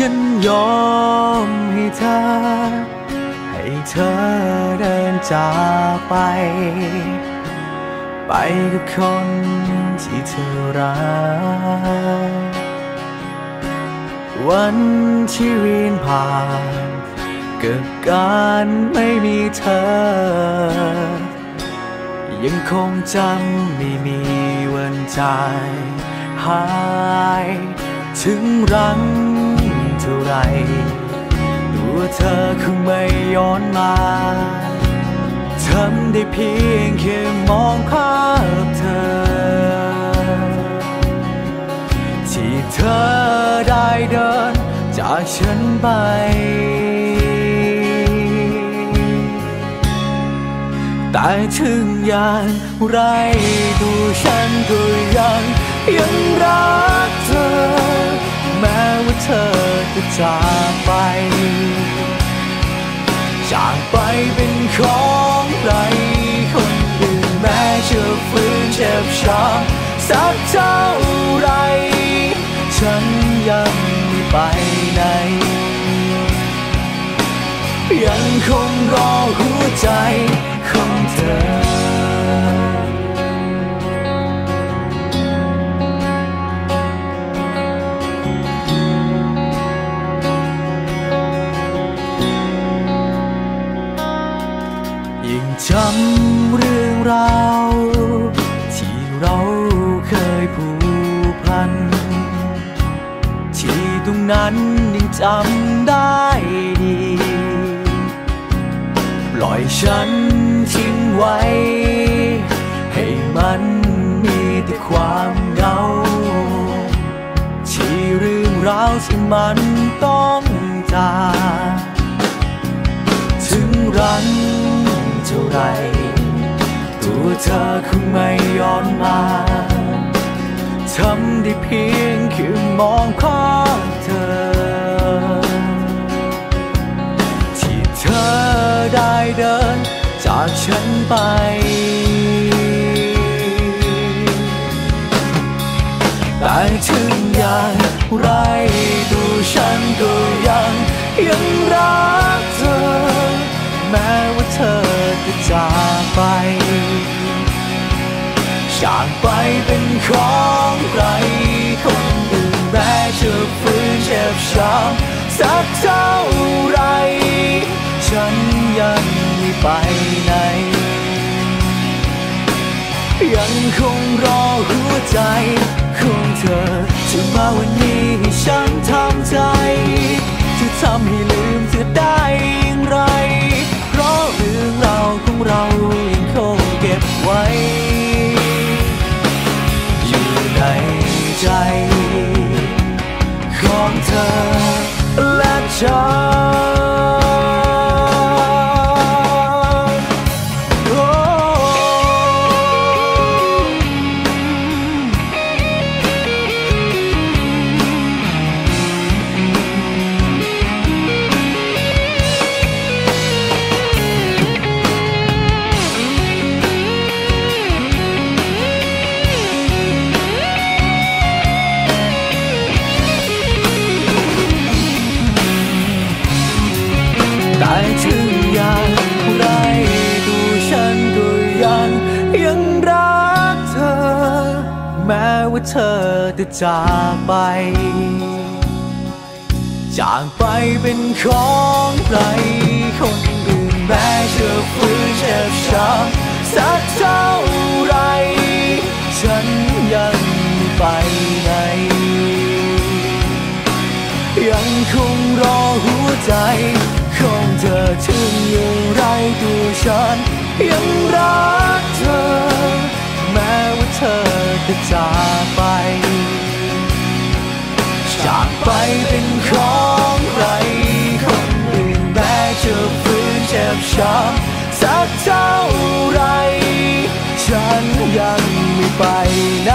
ฉันยอมให้เธอ ให้เธอเดินจากไป ไปกับคนที่เธอรัก วันที่เวียนผ่านกับการไม่มีเธอ ยังคงจำไม่มีวันใจหาย ถึงรัง ท่าไรตัวเธอคงไม่ย้อนมาทำได้เพียงแค่มองภาพเธอ ที่เธอได้เดินจากฉันไป แต่ถึงอย่างไรตัวฉันก็ยังยังรัก จากไป จากไปเป็นของใครคนอื่นแม้จะฟื้นเจ็บช้ำสักเท่าไร ฉันยังไม่ไปไหน ยังคงรอหัวใจ จำเรื่องราวที่เราเคยผูกพัน ที่ตรงนั้นยังจำได้ดี ปล่อยฉันทิ้งไว้ ให้มันมีแต่ความเหงา ที่เรื่องราวที่มันต้องจาก เธอคงไม่ย้อนมาทำได้เพียงแค่มองภาพเธอ ที่เธอได้เดินจากฉันไป แต่ถึงอย่างไรตัวฉันก็ยังยังรักเธอแม้ จากไปเป็นของใครคนอื่นแม้จะฟื้นเจ็บช้ำสักเท่าไร ฉันยังไม่ไปไหน ยังคงรอหัวใจของเธอที่มาวันนี้ให้ฉันทำใจจะทำให้ลืมเธอได้อย่างไร เพราะเรื่องราวของเรา แว่าเธอจะจากไป จากไปเป็นของใครคนอื่นแม้จะฟื้นเจ็บช้ำสักเท่าไร ฉันยังไม่ไปไหนยังคงรอหัวใจของเธอถึงอย่างไรตัวฉันยังรัก เธอจะจากไป จากไปเป็นของใครคนอื่นแม้จะฟื้นเจ็บช้ำสักเท่าไร ฉันยังไม่ไปไหน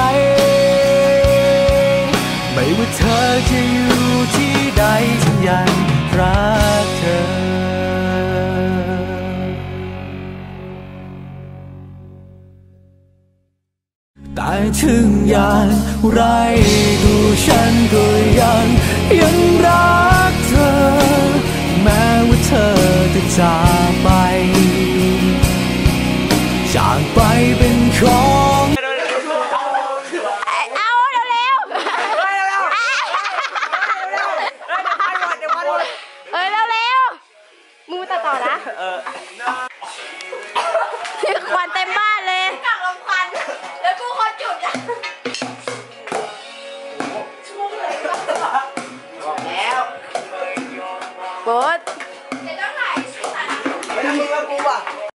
ไม่ว่าเธอจะอยู่ที่ใดฉันยัง ถึงอย่างไรดูฉันก็ยังยังรัก